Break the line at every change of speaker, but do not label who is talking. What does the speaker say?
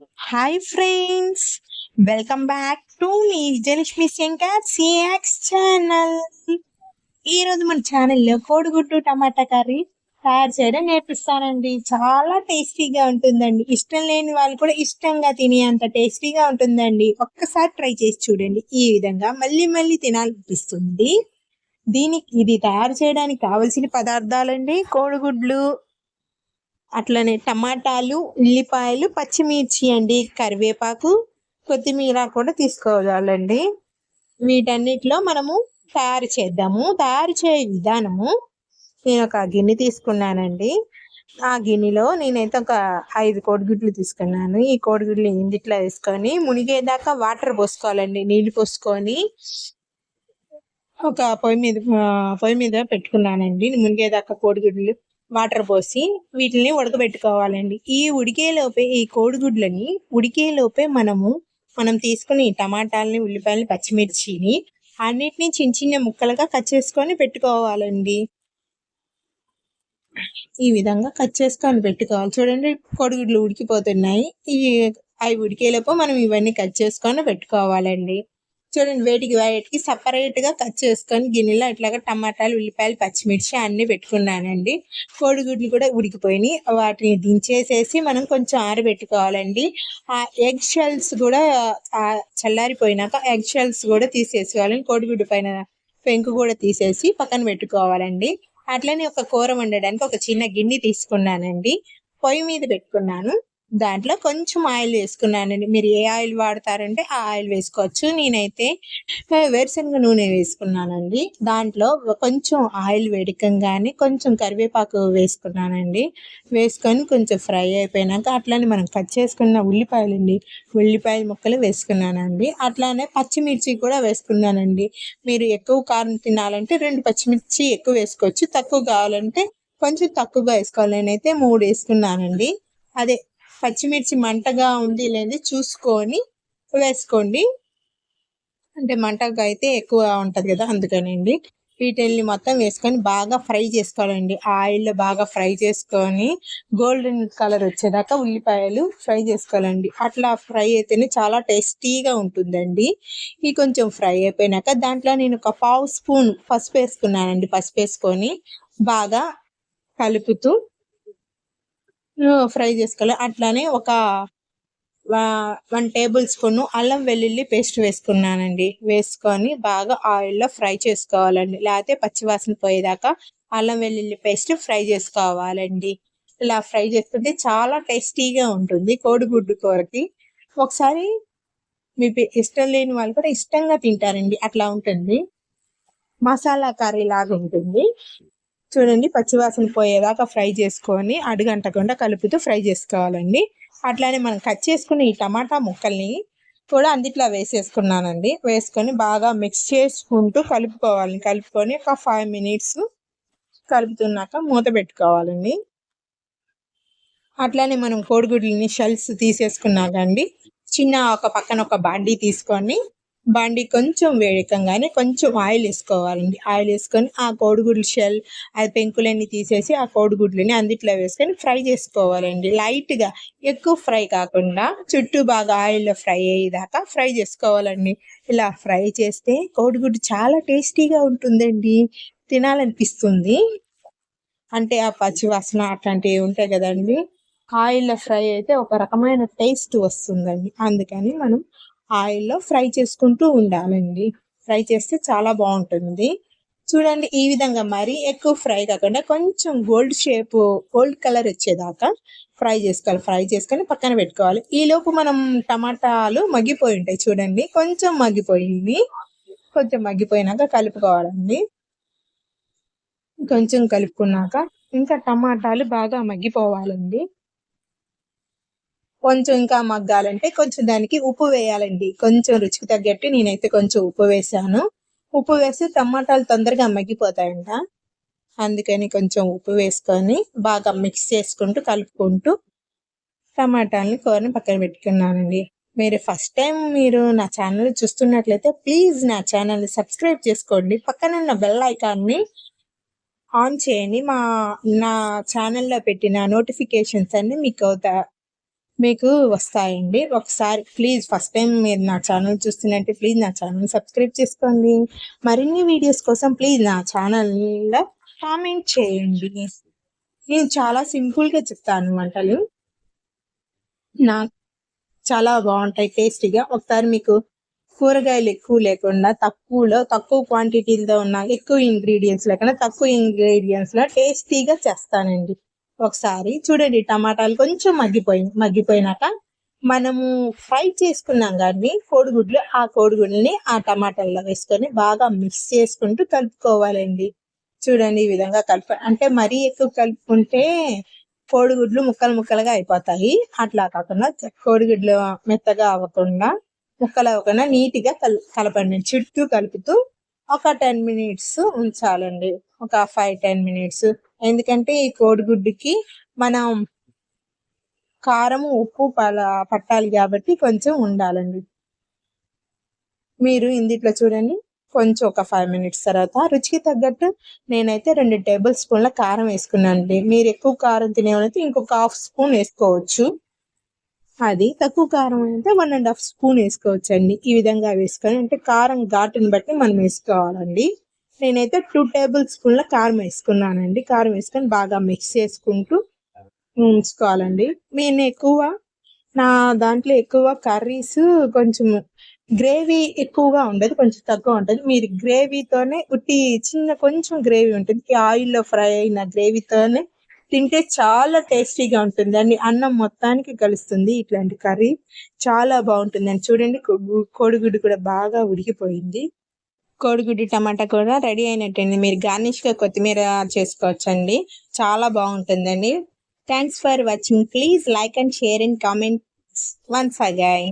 Hi friends welcome back to me Vijayalakshmi Shankar CX channel ఈరోజు మన ఛానల్లో కోడిగుడ్డు టమాటా కర్రీ తయారు చేయడం నేర్పిస్తానండి. చాలా టేస్టీగా ఉంటుందండి. ఇష్టం లేని వాళ్ళు కూడా ఇష్టంగా తినే అంత టేస్టీగా ఉంటుందండి. ఒక్కసారి ట్రై చేసి చూడండి. ఈ విధంగా మళ్ళీ మళ్ళీ తినాలనిపిస్తుంది. దీనికి ఇది తయారు చేయడానికి కావలసిన పదార్థాలండి. కోడిగుడ్లు అట్లనే టమాటాలు ఉల్లిపాయలు పచ్చిమిర్చి అండి కరివేపాకు కొత్తిమీర కూడా తీసుకోవాలండి. వీటన్నిటిలో మనము తయారు చేద్దాము. తయారు చేయ విధానము నేను ఒక గిన్నె తీసుకున్నానండి. ఆ గిన్నెలో నేనైతే ఒక ఐదు కోడిగుడ్లు తీసుకున్నాను. ఈ కోడిగుడ్లు ఇందిట్లో వేసుకొని మునిగేదాకా వాటర్ పోసుకోవాలండి. నీళ్ళు పోసుకొని ఒక పొయ్యి మీద పొయ్యి మీద పెట్టుకున్నానండి. మునిగేదాకా కోడిగుడ్లు వాటర్ పోసి వీటిని ఉడకబెట్టుకోవాలండి. ఈ ఉడికేలోపే ఈ కోడిగుడ్లని ఉడికేలోపే మనము మనం తీసుకుని టమాటాలని ఉల్లిపాయలని పచ్చిమిర్చిని అన్నిటిని చిన్న చిన్న ముక్కలుగా కట్ చేసుకొని పెట్టుకోవాలండి. ఈ విధంగా కట్ చేసుకొని పెట్టుకోవాలి. చూడండి కోడిగుడ్లు ఉడికిపోతున్నాయి. ఈ అవి ఉడికేలోపు మనం ఇవన్నీ కట్ చేసుకొని పెట్టుకోవాలండి. చూడండి వేటికి వేటికి సపరేట్గా కట్ చేసుకొని గిన్నెలో ఇట్లాగా టమాటాలు ఉల్లిపాయలు పచ్చిమిర్చి అన్ని పెట్టుకున్నానండి. కోడిగుడ్లు కూడా ఉడికిపోయినాయి. వాటిని దించేసేసి మనం కొంచెం ఆరబెట్టుకోవాలండి. ఆ ఎగ్ షెల్స్ కూడా చల్లారిపోయినాక ఎగ్ షెల్స్ కూడా తీసేసుకోవాలండి. కోడిగుడ్డు పైన పెంకు కూడా తీసేసి పక్కన పెట్టుకోవాలండి. అట్లనే ఒక కూర వండడానికి ఒక చిన్న గిన్నె తీసుకున్నానండి. పొయ్యి మీద పెట్టుకున్నాను. దాంట్లో కొంచెం ఆయిల్ వేసుకున్నానండి. మీరు ఏ ఆయిల్ వాడతారంటే ఆ ఆయిల్ వేసుకోవచ్చు. నేనైతే వేరుశనగ నూనె వేసుకున్నానండి. దాంట్లో కొంచెం ఆయిల్ వేడికంగానే కొంచెం కరివేపాకు వేసుకున్నానండి. వేసుకొని కొంచెం ఫ్రై అయిపోయినాక అట్లానే మనం కట్ చేసుకున్న ఉల్లిపాయలండి. ఉల్లిపాయల ముక్కలు వేసుకున్నానండి. అట్లానే పచ్చిమిర్చి కూడా వేసుకున్నానండి. మీరు ఎక్కువ కారం తినాలంటే రెండు పచ్చిమిర్చి ఎక్కువ వేసుకోవచ్చు. తక్కువ కావాలంటే కొంచెం తక్కువగా వేసుకోవాలి. నేనైతే మూడు వేసుకున్నానండి. అదే పచ్చిమిర్చి మంటగా ఉంది లేదు చూసుకొని వేసుకోండి. అంటే మంటగా అయితే ఎక్కువ ఉంటుంది కదా అందుకనండి. వీటిల్ని మొత్తం వేసుకొని బాగా ఫ్రై చేసుకోవాలండి. ఆయిల్లో బాగా ఫ్రై చేసుకొని గోల్డెన్ కలర్ వచ్చేదాకా ఉల్లిపాయలు ఫ్రై చేసుకోవాలండి. అట్లా ఫ్రై అయితేనే చాలా టేస్టీగా ఉంటుందండి. ఇది కొంచెం ఫ్రై అయిపోయినాక దాంట్లో నేను ఒక పావు స్పూన్ పసుపు వేసుకున్నానండి. పసుపు వేసుకొని బాగా కలుపుతూ ఫ్రై చేసుకోవాలి. అట్లానే ఒక వన్ టేబుల్ స్పూన్ అల్లం వెల్లుల్లి పేస్ట్ వేసుకున్నానండి. వేసుకొని బాగా ఆయిల్లో ఫ్రై చేసుకోవాలండి. లేకపోతే పచ్చివాసన పోయేదాకా అల్లం వెల్లుల్లి పేస్ట్ ఫ్రై చేసుకోవాలండి. ఇలా ఫ్రై చేసుకుంటే చాలా టేస్టీగా ఉంటుంది కోడిగుడ్డు కూరకి. ఒకసారి మీ ఇష్టం లేని వాళ్ళు కూడా ఇష్టంగా తింటారండి. అట్లా ఉంటుంది. మసాలా కర్రీ లాగా ఉంటుంది. చూడండి పచ్చివాసన పోయేదాకా ఫ్రై చేసుకొని అడుగంటకుండా కలుపుతూ ఫ్రై చేసుకోవాలండి. అట్లానే మనం కట్ చేసుకున్న ఈ టమాటా ముక్కల్ని కూడా అందిట్లో వేసేసుకున్నానండి. వేసుకొని బాగా మిక్స్ చేసుకుంటూ కలుపుకోవాలి కలుపుకొని ఒక ఫైవ్ మినిట్స్ కలుపుతున్నాక మూత పెట్టుకోవాలండి. అట్లానే మనం కోడిగుడ్లని షెల్స్ తీసేసుకున్నాకండి చిన్న ఒక పక్కన ఒక బాండీ తీసుకొని బండి కొంచెం వేడికంగానే కొంచెం ఆయిల్ వేసుకోవాలండి. ఆయిల్ వేసుకొని ఆ కోడిగుడ్లు షెల్ అది పెంకులన్నీ తీసేసి ఆ కోడిగుడ్లని అందుట్లో వేసుకొని ఫ్రై చేసుకోవాలండి. లైట్గా ఎక్కువ ఫ్రై కాకుండా చుట్టూ బాగా ఆయిల్లో ఫ్రై అయ్యేదాకా ఫ్రై చేసుకోవాలండి. ఇలా ఫ్రై చేస్తే కోడిగుడ్డు చాలా టేస్టీగా ఉంటుందండి. తినాలనిపిస్తుంది. అంటే ఆ పచ్చి వాసన అట్లాంటివి ఉంటాయి కదండి. ఆయిల్లో ఫ్రై అయితే ఒక రకమైన టేస్ట్ వస్తుందండి. అందుకని మనం ఆయిల్లో ఫ్రై చేసుకుంటూ ఉండాలండి. ఫ్రై చేస్తే చాలా బాగుంటుంది. చూడండి ఈ విధంగా మరి ఎక్కువ ఫ్రై కాకుండా కొంచెం గోల్డ్ షేప్ గోల్డ్ కలర్ వచ్చేదాకా ఫ్రై చేసుకోవాలి. ఫ్రై చేసుకొని పక్కన పెట్టుకోవాలి. ఈ లోపు మనం టమాటాలు మగ్గిపోయి ఉంటాయి చూడండి. కొంచెం మగ్గిపోయింది. కొంచెం మగ్గిపోయినాక కలుపుకోవాలండి. కొంచెం కలుపుకున్నాక ఇంకా టమాటాలు బాగా మగ్గిపోవాలండి. కొంచెం ఇంకా మగ్గాలంటే కొంచెం దానికి ఉప్పు వేయాలండి. కొంచెం రుచికి తగ్గట్టు నేనైతే కొంచెం ఉప్పు వేసాను. ఉప్పు వేసి టమాటాలు తొందరగా మగ్గిపోతాయంట. అందుకని కొంచెం ఉప్పు వేసుకొని బాగా మిక్స్ చేసుకుంటూ కలుపుకుంటూ టమాటాలని కూరని పక్కన పెట్టుకున్నానండి. మీరు ఫస్ట్ టైం మీరు నా ఛానల్ చూస్తున్నట్లయితే ప్లీజ్ నా ఛానల్ని సబ్స్క్రైబ్ చేసుకోండి. పక్కన ఉన్న బెల్ ఐకాన్ని ఆన్ చేయండి. మా నా ఛానల్లో పెట్టిన నోటిఫికేషన్స్ అన్నీ మీకు మీకు వస్తాయండి. ఒకసారి ప్లీజ్ ఫస్ట్ టైం మీరు నా ఛానల్ చూస్తున్నట్టే ప్లీజ్ నా ఛానల్ సబ్స్క్రైబ్ చేసుకోండి. మరిన్ని వీడియోస్ కోసం ప్లీజ్ నా ఛానల్లో కామెంట్ చేయండి. నేను చాలా సింపుల్గా చెప్తాను వంటలు నా చాలా బాగుంటాయి టేస్టీగా. ఒకసారి మీకు కూరగాయలు ఎక్కువ లేకుండా తక్కువలో తక్కువ క్వాంటిటీలతో ఉన్న ఎక్కువ ఇంగ్రీడియంట్స్ లేకుండా తక్కువ ఇంగ్రీడియంట్స్లో టేస్టీగా చేస్తానండి. ఒకసారి చూడండి టమాటాలు కొంచెం మగ్గిపోయి మగ్గిపోయినాక మనము ఫ్రై చేసుకున్నాం కానీ కోడిగుడ్లు ఆ కోడిగుడ్లని ఆ టమాటాల్లో వేసుకొని బాగా మిక్స్ చేసుకుంటూ కలుపుకోవాలండి. చూడండి ఈ విధంగా కలుపు అంటే మరీ ఎక్కువ కలుపుకుంటే కోడిగుడ్లు ముక్కలు ముక్కలుగా అయిపోతాయి. అట్లా కాకుండా కోడిగుడ్లు మెత్తగా అవ్వకుండా ముక్కలు అవ్వకుండా నీట్గా కల్ కలపండి. చుట్టూ కలుపుతూ ఒక టెన్ మినిట్స్ ఉంచాలండి. ఒక ఫైవ్ టెన్ మినిట్స్ ఎందుకంటే ఈ కోడిగుడ్డుకి మనం కారం ఉప్పు పల పట్టాలి కాబట్టి కొంచెం ఉండాలండి. మీరు ఇందిట్లో చూడండి కొంచెం ఒక ఫైవ్ మినిట్స్ తర్వాత రుచికి తగ్గట్టు నేనైతే రెండు టేబుల్ స్పూన్ల కారం వేసుకున్నాను అండి మీరు ఎక్కువ కారం తినేవాళ్ళైతే ఇంకొక హాఫ్ స్పూన్ వేసుకోవచ్చు. అది తక్కువ కారం అయితే వన్ అండ్ హాఫ్ స్పూన్ వేసుకోవచ్చు అండి ఈ విధంగా వేసుకొని అంటే కారం ఘాటుని బట్టి మనం వేసుకోవాలండి. నేనైతే టూ టేబుల్ స్పూన్ల కారం వేసుకున్నానండి. కారం వేసుకొని బాగా మిక్స్ చేసుకుంటూ ఉంచుకోవాలండి. నేను ఎక్కువ నా దాంట్లో ఎక్కువ కర్రీస్ కొంచెం గ్రేవీ ఎక్కువగా ఉండదు కొంచెం తక్కువ ఉంటుంది. మీరు గ్రేవీతోనే ఉట్టి చిన్న కొంచెం గ్రేవీ ఉంటుంది. ఆయిల్లో ఫ్రై అయిన గ్రేవీతోనే తింటే చాలా టేస్టీగా ఉంటుంది అండి అన్నం మొత్తానికి కలుస్తుంది ఇట్లాంటి కర్రీ చాలా బాగుంటుంది అండి చూడండి కొడుగుడు కూడా బాగా ఉడికిపోయింది. కోడిగుడ్డు టమాటా కూడా రెడీ అయినట్టండి. మీరు గార్నిష్గా కొత్తిమీర చేసుకోవచ్చండి. చాలా బాగుంటుందండి. Thanks for watching please like and share and comment once again